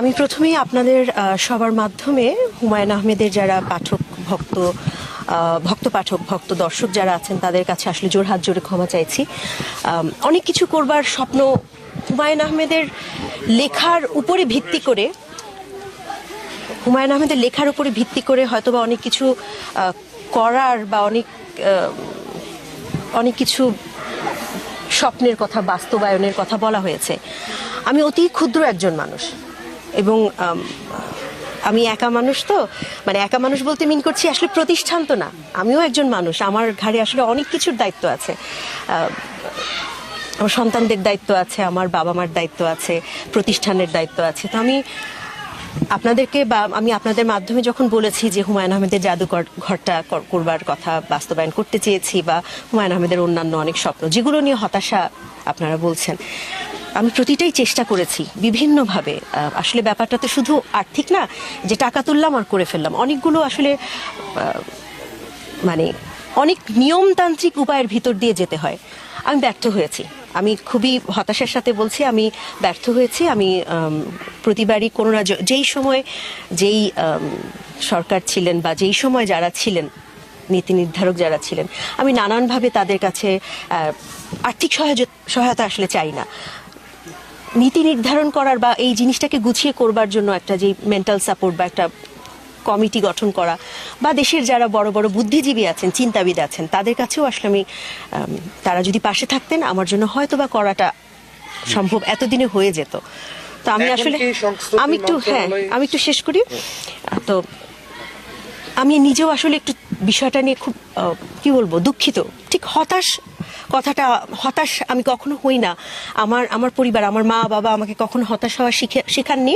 আমি প্রথমেই আপনাদের সবার মাধ্যমে হুমায়ুন আহমেদের যারা পাঠক, ভক্ত ভক্ত পাঠক, ভক্ত দর্শক যারা আছেন, তাদের কাছে আসলে জোর হাত জোরে ক্ষমা চাইছি। অনেক কিছু করবার স্বপ্ন হুমায়ুন আহমেদের লেখার উপরে ভিত্তি করে, হুমায়ুন আহমেদের লেখার উপরে ভিত্তি করে হয়তোবা অনেক কিছু করার বা অনেক অনেক কিছু স্বপ্নের কথা, বাস্তবায়নের কথা বলা হয়েছে। আমি অতি ক্ষুদ্র একজন মানুষ। এবং, আমি একা মানুষ তো মানে একা মানুষ বলতে মিন করছি আসলে প্রতিষ্ঠান তো না। আমিও একজন মানুষ, আমার ঘাড়ে আসলে অনেক কিছুর দায়িত্ব আছে। আমার সন্তানদের দায়িত্ব আছে, আমার বাবা মার দায়িত্ব আছে, প্রতিষ্ঠানের দায়িত্ব আছে। তো আমি আপনাদেরকে বা আমি আপনাদের মাধ্যমে যখন বলেছি যে হুমায়ুন আহমেদের জাদুঘর, ঘরটা কর- করবার কথা বাস্তবায়ন করতে চেয়েছি বা হুমায়ুন আহমেদের অন্যান্য অনেক স্বপ্ন, যেগুলো নিয়ে হতাশা আপনারা বলছেন আমি প্রতিটাই চেষ্টা করেছি বিভিন্নভাবে। আসলে ব্যাপারটা তো শুধু আর্থিক না, যে টাকা তুললাম আর করে ফেললাম। অনেকগুলো আসলে মানে অনেক নিয়মতান্ত্রিক উপায়ের ভিতর দিয়ে যেতে হয়। আমি ব্যর্থ হয়েছি। আমি খুবই হতাশার সাথে বলছি, আমি ব্যর্থ হয়েছি। আমি প্রতিবারই কোনো না যেই সময় যেই সরকার ছিলেন বা যেই সময় যারা ছিলেন, নীতি নির্ধারক যারা ছিলেন, আমি নানানভাবে তাদের কাছে আর্থিক সহায়তা আসলে চাই না। নীতি নির্ধারণ করার বা এই জিনিসটাকে গুছিয়ে করবার জন্য একটা যে মেন্টাল সাপোর্ট বা একটা কমিটি গঠন করা বা দেশের যারা বড় বড় বুদ্ধিজীবী আছেন চিন্তাবিদ আছেন তাদের কাছেও আসলে আমি তারা যদি পাশে থাকতেন আমার জন্য হয়তো বা করাটা সম্ভব এতদিনে হয়ে যেত। তো আমি আসলে আমি একটু হ্যাঁ আমি একটু শেষ করি। তো আমি নিজেও আসলে একটু বিষয়টা নিয়ে খুব কি বলব দুঃখিত। ঠিক হতাশ কথাটা হতাশ আমি কখনো হই না। আমার আমার পরিবার, আমার মা, বাবা আমাকে কখনো হতাশ হওয়া শিখে, শেখাননি।